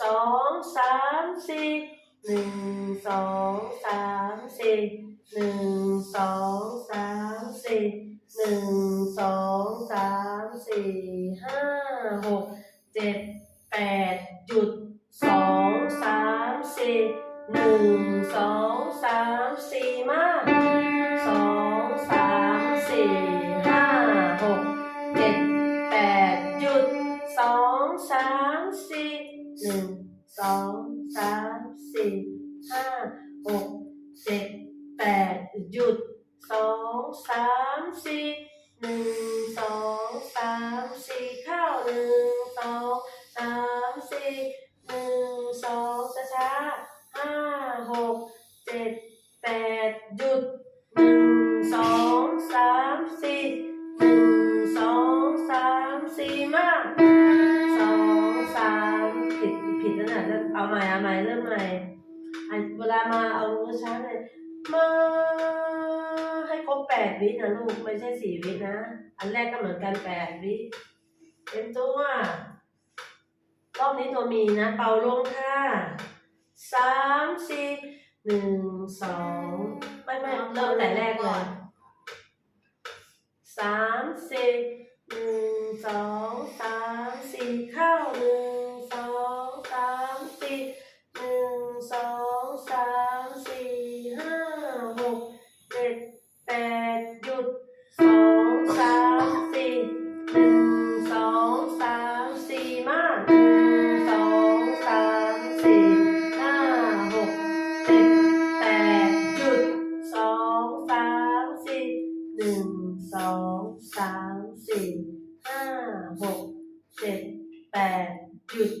สองสามสี่หนึ่งสองสามสี่หนึ่งสองสามสี่หนึ่งสองสามสี่ห้าหกเจ็ดแปดหยุดสองสามสี่หนึ่งสองสามสี่มา หนึ่งสองสามสี่ห้าหกเจ็ดแปดหยุดสองสามสี่หนึ่งสองสามสี่เข้าหนึ่งสองสามสี่หนึ่งสองช้าๆห้าหกเจ็ดแปด เอาใหม่เอาใหม่เริ่มใหม่อะเวลามาเอามือช้าเลยมาให้ครบแปดวินะลูกไม่ใช่สี่วินะ อันแรกก็เหมือนกันแปดวิเป็นตัว รอบนี้ตัวมีนะ เป่าลงค่ะสามสี่หนึ่งสองไม่ไม่เริ่มแต่แรกเลยสามสี่หนึ่งสองสาม ดหยุดสองสามสี่หนึ่งสองสามสี่มาหนึ่งสองสามสี่ห้าหกเจ็ดแปดหยุดสองสามสี่หนึ่งสองสามสี่ห้าหกเจ็ดแปดหยุด